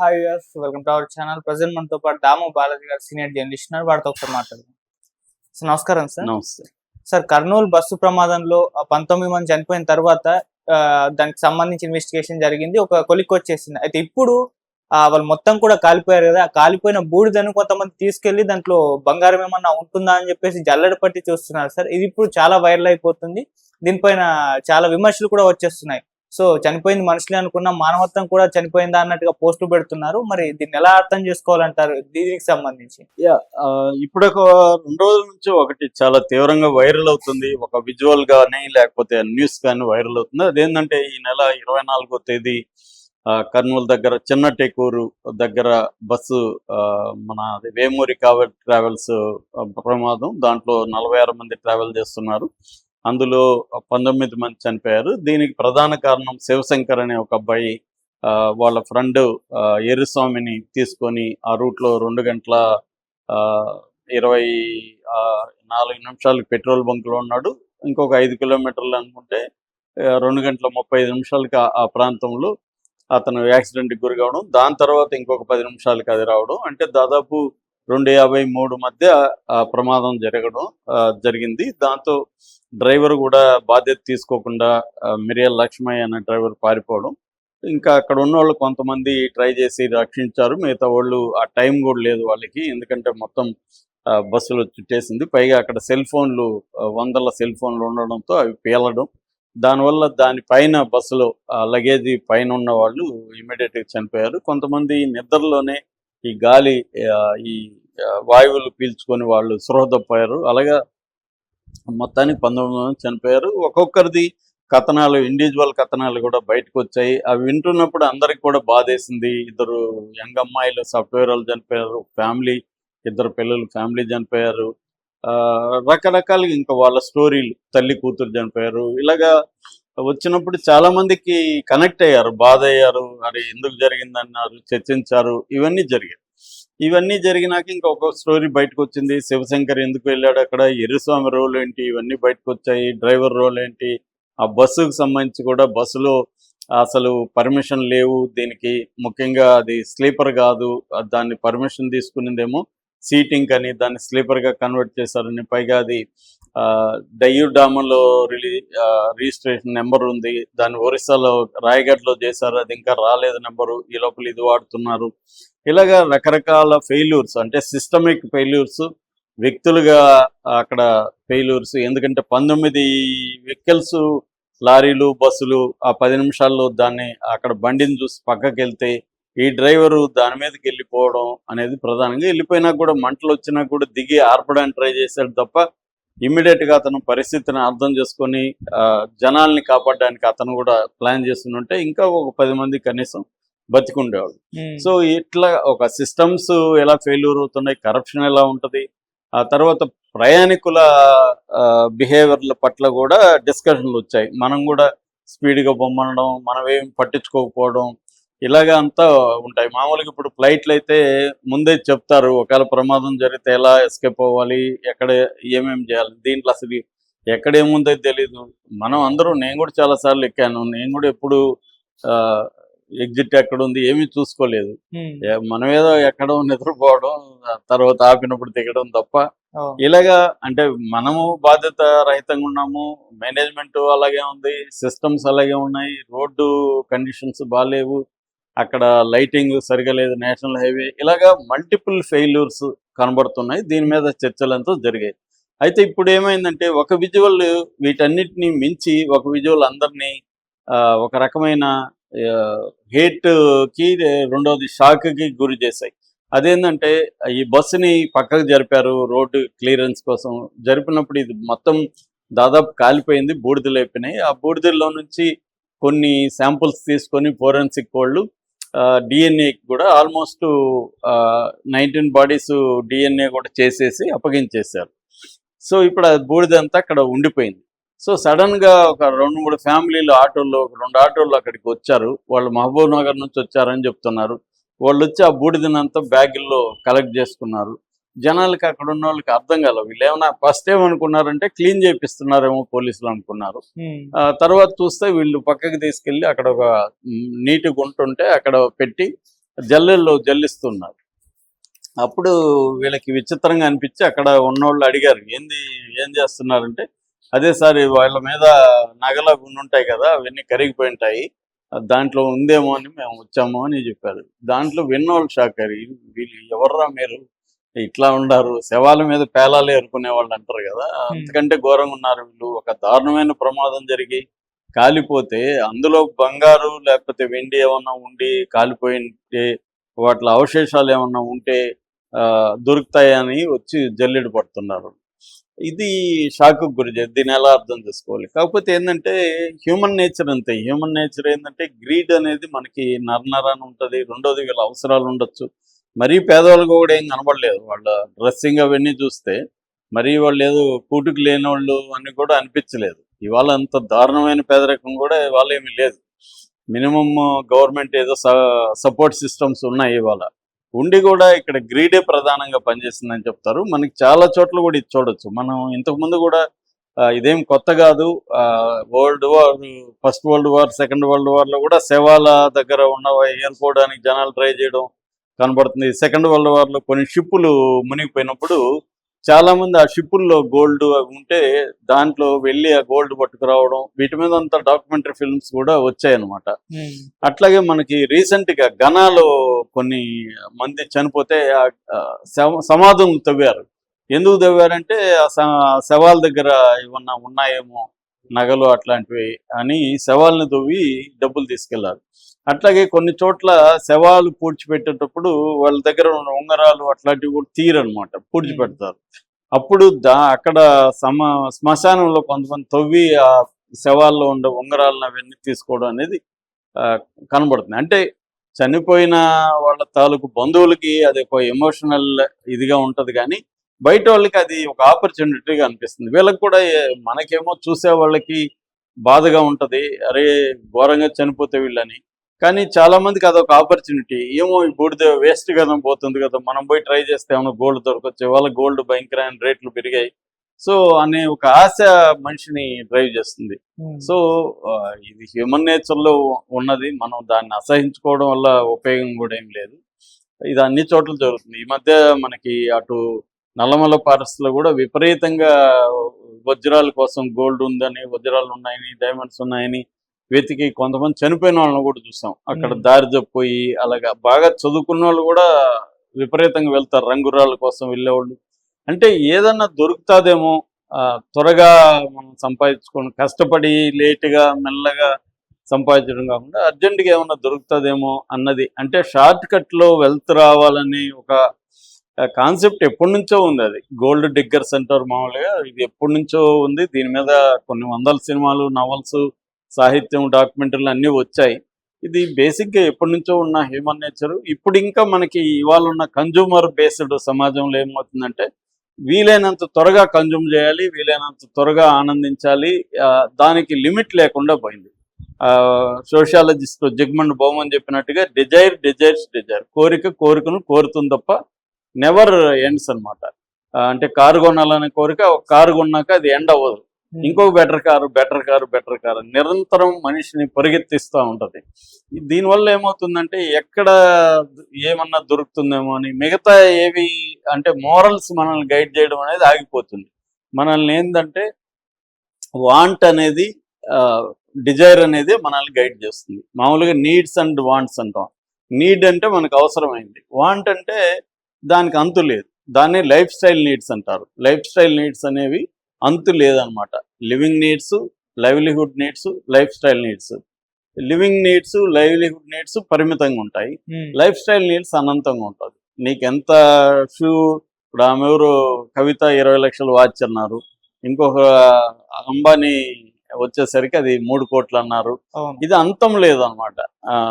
Hi yes welcome to our channel present మనతో పాటు దాము బాలాజీ గారు సీనియర్ జర్నలిస్ట్ ఉన్నారు. వారితో ఒకసారి మాట్లాడదాం. సార్ నమస్కారం సార్. నమస్తే. సార్ కర్నూలు బస్సు ప్రమాదంలో పంతొమ్మిది మంది చనిపోయిన తర్వాత దానికి సంబంధించి ఇన్వెస్టిగేషన్ జరిగింది. ఒక కొలిక్ వచ్చేసింది. అయితే ఇప్పుడు వాళ్ళు మొత్తం కూడా కాలిపోయారు కదా. ఆ కాలిపోయిన బూడిదను కొంతమంది తీసుకెళ్ళి దాంట్లో బంగారం ఏమన్నా ఉంటుందా అని చెప్పేసి జల్లెడ పట్టి చూస్తున్నారు సార్. ఇది ఇప్పుడు చాలా వైరల్ అయిపోతుంది. దీనిపైన చాలా విమర్శలు కూడా వచ్చేస్తున్నాయి. సో చనిపోయింది మనుషులే అనుకున్న మానవత్వం కూడా చనిపోయిందా అన్నట్టుగా పోస్టులు పెడుతున్నారు. మరి దీన్ని ఎలా అర్థం చేసుకోవాలంటారు? దీనికి సంబంధించి. యా ఆ, ఇప్పుడు ఒక రెండు రోజుల నుంచి ఒకటి చాలా తీవ్రంగా వైరల్ అవుతుంది. ఒక విజువల్ గానీ లేకపోతే న్యూస్ కానీ వైరల్ అవుతుంది. అదేంటంటే ఈ నెల ఇరవై నాలుగో తేదీ ఆ, కర్నూలు దగ్గర చిన్న టేకూరు దగ్గర బస్సు ఆ, మన అది వేమూరి కావ ట్రావెల్స్ ప్రమాదం. దాంట్లో నలభై ఆరు మంది ట్రావెల్ చేస్తున్నారు. అందులో పంతొమ్మిది మంది చనిపోయారు. దీనికి ప్రధాన కారణం శివశంకర్ అనే ఒక అబ్బాయి ఆ, వాళ్ళ ఫ్రెండ్ ఎరుస్వామిని తీసుకొని ఆ రూట్లో రెండు గంటల ఆ, ఇరవై ఆ, నాలుగు నిమిషాలకు పెట్రోల్ బంక్లో ఉన్నాడు. ఇంకొక ఐదు కిలోమీటర్లు అనుకుంటే రెండు గంటల ముప్పై ఐదు నిమిషాలకి ఆ- ఆ ప్రాంతంలో అతను యాక్సిడెంట్కి గురి కావడం దాని తర్వాత ఇంకొక పది నిమిషాలకి అది రావడం. అంటే దాదాపు రెండు యాభై మూడు మధ్య ఆ ప్రమాదం జరగడం ఆ, జరిగింది. దాంతో డ్రైవర్ కూడా బాధ్యత తీసుకోకుండా మిరియల్ లక్ష్మయ్య అనే డ్రైవర్ పారిపోవడం. ఇంకా అక్కడ ఉన్న వాళ్ళు కొంతమంది ట్రై చేసి రక్షించారు. మిగతా వాళ్ళు ఆ టైం కూడా లేదు వాళ్ళకి. ఎందుకంటే మొత్తం బస్సులు చుట్టేసింది. పైగా అక్కడ సెల్ ఫోన్లు వందల సెల్ ఫోన్లు ఉండడంతో అవి పేలడం. దానివల్ల దానిపైన బస్సులో లగేజ్ పైన ఉన్న వాళ్ళు ఇమీడియట్గా చనిపోయారు. కొంతమంది నిద్రలోనే ఈ గాలి ఈ వాయువులు పీల్చుకొని వాళ్ళు స్పృహ తప్పారు. అలాగా మొత్తానికి పంతొమ్మిది మంది చనిపోయారు. ఒక్కొక్కరిది కథనాలు ఇండివిజువల్ కథనాలు కూడా బయటకు వచ్చాయి. అవి వింటున్నప్పుడు అందరికి కూడా బాధేసింది. ఇద్దరు యంగ్ అమ్మాయిలు సాఫ్ట్వేర్ వాళ్ళు చనిపోయారు. ఫ్యామిలీ ఇద్దరు పిల్లలు ఫ్యామిలీ చనిపోయారు. ఆ, రకరకాలుగా ఇంకా వాళ్ళ స్టోరీలు తల్లి కూతురు చనిపోయారు. ఇలాగా వచ్చినప్పుడు చాలా మందికి కనెక్ట్ అయ్యారు బాధ అయ్యారు అరే ఎందుకు జరిగిందన్నారు చర్చించారు ఇవన్నీ జరిగాయి. ఇవన్నీ జరిగినాక ఇంకొక స్టోరీ బయటకు వచ్చింది శివశంకర్ ఎందుకు వెళ్ళాడు అక్కడ ఎరుస్వామి రోల్ ఏంటి ఇవన్నీ బయటకు వచ్చాయి డ్రైవర్ రోల్ ఏంటి ఆ బస్సుకు సంబంధించి కూడా బస్సులో అసలు పర్మిషన్ లేవు దీనికి ముఖ్యంగా అది స్లీపర్ కాదు దాన్ని పర్మిషన్ తీసుకునిందేమో సీటింగ్ అని దాన్ని స్లీపర్గా కన్వర్ట్ చేశారని పైగా అది డయ్యూ డామ్లో రిలీ రిజిస్ట్రేషన్ నెంబర్ ఉంది. దాన్ని ఒరిస్సాలో రాయగఢ్లో చేశారు. అది ఇంకా రాలేదు నెంబరు. ఈ లోపల ఇది వాడుతున్నారు. ఇలాగా రకరకాల ఫెయిల్యూర్స్ అంటే సిస్టమిక్ ఫెయిల్యూర్స్ వ్యక్తులుగా అక్కడ ఫెయిల్యూర్స్. ఎందుకంటే పంతొమ్మిది వెహికల్స్ లారీలు బస్సులు ఆ పది నిమిషాల్లో దాన్ని అక్కడ బండిని చూసి పక్కకి వెళ్తే ఈ డ్రైవరు దాని మీదకి వెళ్ళిపోవడం అనేది ప్రధానంగా. వెళ్ళిపోయినా కూడా మంటలు వచ్చినా కూడా దిగి ఆర్పడానికి ట్రై చేశాడు తప్ప ఇమ్మీడియట్గా అతను పరిస్థితిని అర్థం చేసుకొని ఆ, జనాల్ని కాపాడడానికి అతను కూడా ప్లాన్ చేస్తుంటే ఇంకా ఒక పది మంది కనీసం బతికుండేవాడు సో ఇట్లా ఒక సిస్టమ్స్ ఎలా ఫెయిల్యూర్ అవుతున్నాయి కరప్షన్ ఎలా ఉంటది ఆ తర్వాత ప్రయాణికుల బిహేవియర్ల పట్ల కూడా డిస్కషన్లు వచ్చాయి. మనం కూడా స్పీడ్గా బొమ్మనడం మనం ఏం పట్టించుకోకపోవడం ఇలాగా అంతా ఉంటాయి. మామూలుగా ఇప్పుడు ఫ్లైట్లు అయితే ముందే చెప్తారు ఒకవేళ ప్రమాదం జరిగితే ఎలా ఎస్కేప్ అవ్వాలి ఎక్కడ ఏమేమి చేయాలి దీంట్లో అసలు ఎక్కడ ఏముందో తెలియదు మనం అందరూ నేను కూడా చాలా సార్లు ఎక్కాను. నేను కూడా ఎప్పుడు ఎగ్జిట్ ఎక్కడ ఉంది ఏమీ చూసుకోలేదు. మనం ఏదో ఎక్కడో నిద్రపోవడం తర్వాత ఆపినప్పుడు దిగడం తప్ప ఇలాగా అంటే మనము బాధ్యత రహితంగా ఉన్నాము. మేనేజ్మెంట్ అలాగే ఉంది సిస్టమ్స్ అలాగే ఉన్నాయి రోడ్డు కండిషన్స్ బాగాలేవు అక్కడ లైటింగ్ సరిగా లేదు నేషనల్ హైవే. ఇలాగా మల్టిపుల్ ఫెయిల్యూర్స్ కనబడుతున్నాయి. దీని మీద చర్చలు జరిగాయి. అయితే ఇప్పుడు ఏమైందంటే ఒక విజువల్ వీటన్నిటిని మించి ఒక విజువల్ అందరినీ ఆ, ఒక రకమైన హేట్కి కి షాక్కి షాక్కి గురి చేశాయి. అదేంటంటే ఈ బస్సుని పక్కకు జరిపారు రోడ్డు క్లియరెన్స్ కోసం. జరిపినప్పుడు ఇది మొత్తం దాదాపు కాలిపోయింది బూడిదలు అయిపోయినాయి. ఆ బూడిదల్లో నుంచి కొన్ని శాంపుల్స్ తీసుకొని ఫోరెన్సిక్ వాళ్ళు డిఎన్ఏ కూడా ఆల్మోస్ట్ నైన్టీన్ బాడీస్ డిఎన్ఏ కూడా చేసేసి అప్పగించేశారు. సో ఇప్పుడు అది బూడిదంతా అక్కడ ఉండిపోయింది. సో సడన్గా ఒక రెండు మూడు ఫ్యామిలీలు ఆటోల్లో ఒక రెండు ఆటోల్లో అక్కడికి వచ్చారు. వాళ్ళు మహబూబ్ నగర్ నుంచి వచ్చారని చెప్తున్నారు. వాళ్ళు వచ్చి ఆ బూడిదనంతా బ్యాగుల్లో కలెక్ట్ చేసుకున్నారు. జనాలకి అక్కడ ఉన్న వాళ్ళకి అర్థం కాలేదు వీళ్ళు ఏమన్నా ఫస్ట్ ఏమనుకున్నారంటే క్లీన్ చేపిస్తున్నారేమో పోలీసులు అనుకున్నారు. ఆ తర్వాత చూస్తే వీళ్ళు పక్కకి తీసుకెళ్ళి అక్కడ ఒక నీటి గుంట ఉంటే అక్కడ పెట్టి జల్లెల్లో జల్లిస్తున్నారు. అప్పుడు వీళ్ళకి విచిత్రంగా అనిపించి అక్కడ ఉన్నోళ్ళు అడిగారు ఏంది ఏం చేస్తున్నారంటే అదే సార్ వాళ్ళ మీద నగలు ఉంటాయి కదా అవన్నీ కరిగిపోయి ఉంటాయి దాంట్లో ఉందేమో అని మేము వచ్చాము అని చెప్పారు. దాంట్లో విన్నోళ్ళు షాక్ అయ్యారు. వీళ్ళు ఎవర్రా మీరు? ఇట్లా ఉండారు. శవాల మీద పేలాలు ఏరుకునే వాళ్ళు అంటారు కదా. అంతకంటే ఘోరంగా ఉన్నారు వీళ్ళు. ఒక దారుణమైన ప్రమాదం జరిగి కాలిపోతే అందులో బంగారు లేకపోతే వెండి ఏమన్నా ఉండి కాలిపోయింటే వాటి అవశేషాలు ఏమన్నా ఉంటే ఆ, దొరుకుతాయని వచ్చి జల్లెడు పడుతున్నారు. ఇది షాక్ గురి. దీన్ని ఎలా అర్థం చేసుకోవాలి? కాకపోతే ఏంటంటే హ్యూమన్ నేచర్ అంతే. హ్యూమన్ నేచర్ ఏంటంటే గ్రీడ్ అనేది మనకి నరనరాని ఉంటుంది. రెండోది వీళ్ళ అవసరాలు ఉండొచ్చు. మరీ పేదవాళ్ళకు కూడా ఏం కనబడలేదు. వాళ్ళ డ్రెస్సింగ్ అవన్నీ చూస్తే మరీ వాళ్ళు ఏదో కూటుకు లేని వాళ్ళు అని కూడా అనిపించలేదు. ఇవాళ అంత దారుణమైన పేదరికం కూడా ఇవాళ ఏమీ లేదు. మినిమమ్ గవర్నమెంట్ ఏదో సపోర్ట్ సిస్టమ్స్ ఉన్నాయి ఇవాళ. ఉండి కూడా ఇక్కడ గ్రీడే ప్రధానంగా పనిచేస్తుందని చెప్తారు. మనకి చాలా చోట్ల కూడా ఇది చూడొచ్చు. మనం ఇంతకు ముందు కూడా ఇదేం కొత్త కాదు. World war first world war second world వార్లో కూడా శవాల దగ్గర ఉన్న ఏరుకోవడానికి జనాలు ట్రై చేయడం కనబడుతుంది. సెకండ్ వరల్డ్ వార్లో కొన్ని షిప్పులు మునిగిపోయినప్పుడు చాలా మంది ఆ షిప్పుల్లో గోల్డ్ అవి ఉంటే దాంట్లో వెళ్ళి ఆ గోల్డ్ పట్టుకురావడం వీటి మీద అంతా డాక్యుమెంటరీ ఫిల్మ్స్ కూడా వచ్చాయన్నమాట. అట్లాగే మనకి రీసెంట్గా గనాలో కొన్ని మంది చనిపోతే సమాధులు తవ్వారు. ఎందుకు తవ్వారంటే శవాల దగ్గర ఏమన్నా ఉన్నాయేమో నగలు అట్లాంటివి అని శవాలను తవ్వి డబ్బులు తీసుకెళ్ళారు అట్లాగే కొన్ని చోట్ల శవాలు పూడ్చిపెట్టేటప్పుడు వాళ్ళ దగ్గర ఉన్న ఉంగరాలు అట్లాంటివి కూడా తీరనమాట పూడ్చిపెడతారు. అప్పుడు దా అక్కడ సమ శ్మశానంలో కొంతమంది తవ్వి ఆ శవాల్లో ఉండే ఉంగరాలను అవన్నీ తీసుకోవడం అనేది ఆ, కనబడుతుంది. అంటే చనిపోయిన వాళ్ళ తాలూకు బంధువులకి అది ఒక ఎమోషనల్ ఇదిగా ఉంటది కానీ బయట వాళ్ళకి అది ఒక ఆపర్చునిటీగా అనిపిస్తుంది. వీళ్ళకి కూడా మనకేమో చూసే వాళ్ళకి బాధగా ఉంటది. అరే ఘోరంగా చనిపోతే వీళ్ళని. కానీ చాలా మందికి అదొక ఆపర్చునిటీ ఏమో ఈ బూడిద వేస్ట్ కదా పోతుంది కదా. మనం పోయి ట్రై చేస్తే ఏమైనా గోల్డ్ దొరకొచ్చు వాళ్ళ గోల్డ్ భయంకరమైన రేట్లు పెరిగాయి. సో అనే ఒక ఆశ మనిషిని డ్రైవ్ చేస్తుంది. ఉమ్. సో ఇది హ్యూమన్ నేచర్లో ఉన్నది. మనం దాన్ని అసహించుకోవడం వల్ల ఉపయోగం కూడా ఏం లేదు. ఇది అన్ని చోట్ల జరుగుతుంది. ఈ మధ్య మనకి అటు నల్లమల్ల ఫారెస్ట్లో కూడా విపరీతంగా వజ్రాల కోసం గోల్డ్ ఉందని వజ్రాలు ఉన్నాయని డైమండ్స్ ఉన్నాయని వెతికి కొంతమంది చనిపోయిన వాళ్ళని కూడా చూసాం. అక్కడ. దారి తప్పిపోయి అలాగా బాగా చదువుకున్న వాళ్ళు కూడా విపరీతంగా వెళ్తారు రంగురాళ్ళ కోసం వెళ్ళేవాళ్ళు. అంటే ఏదన్నా దొరుకుతాదేమో త్వరగా మనం సంపాదించుకొని కష్టపడి లేటుగా మెల్లగా సంపాదించడం కాకుండా అర్జెంటుగా ఏమన్నా దొరుకుతుందేమో అన్నది. అంటే షార్ట్ కట్లో వెల్త్ రావాలని ఒక కాన్సెప్ట్ ఎప్పటి నుంచో ఉంది అది. గోల్డ్ డిగ్గర్ సెంటర్ మామూలుగా ఇది ఎప్పటి నుంచో ఉంది. దీని మీద కొన్ని వందల సినిమాలు నవల్స్ సాహిత్యం డాక్యుమెంటరీలు అన్నీ వచ్చాయి. ఇది బేసిక్గా ఎప్పటి నుంచో ఉన్న హ్యూమన్ నేచర్ ఇప్పుడు ఇంకా మనకి ఇవాళ ఉన్న కన్జ్యూమర్ బేస్డ్ సమాజంలో ఏమవుతుందంటే వీలైనంత త్వరగా కన్జ్యూమ్ చేయాలి వీలైనంత త్వరగా ఆనందించాలి ఆ, దానికి లిమిట్ లేకుండా పోయింది. సోషాలజిస్ట్ జగ్మండ్ బోమన్ చెప్పినట్టుగా డిజైర్ డిజైర్స్ డిజైర్ కోరిక కోరికను కోరుతుంది తప్ప నెవర్ ఎండ్స్ అనమాట అంటే కారు కొనాలనే కోరిక ఒక కారు కొన్నాక అది ఎండ్ అవ్వదు. ఉమ్. ఇంకొక better car better car better car నిరంతరం మనిషిని పరిగెత్తిస్తూ ఉంటది. దీనివల్ల ఏమవుతుందంటే ఎక్కడ ఏమన్నా దొరుకుతుందేమో అని మిగతా ఏవి అంటే మోరల్స్ మనల్ని గైడ్ చేయడం అనేది ఆగిపోతుంది. మనల్ని ఏంటంటే వాంట్ అనేది డిజైర్ అనేది మనల్ని గైడ్ చేస్తుంది. మామూలుగా నీడ్స్ అండ్ వాంట్స్ అంటాం. నీడ్ అంటే మనకు అవసరమైంది. వాంట్ అంటే దానికి అంతు లేదు. దాన్ని లైఫ్ స్టైల్ నీడ్స్ అంటారు. లైఫ్ స్టైల్ నీడ్స్ అనేవి అంతు లేదనమాట. Living needs livelihood needs lifestyle needs. Living needs livelihood needs పరిమితంగా ఉంటాయి. లైఫ్ స్టైల్ నీడ్స్ అనంతంగా ఉంటుంది. నీకు ఎంత షూ ఇప్పుడు ఆమె ఎవరు కవిత ఇరవై లక్షలు వాచ్ అన్నారు ఇంకొక అంబానీ వచ్చేసరికి అది మూడు కోట్లు అన్నారు. ఇది అంతం లేదనమాట.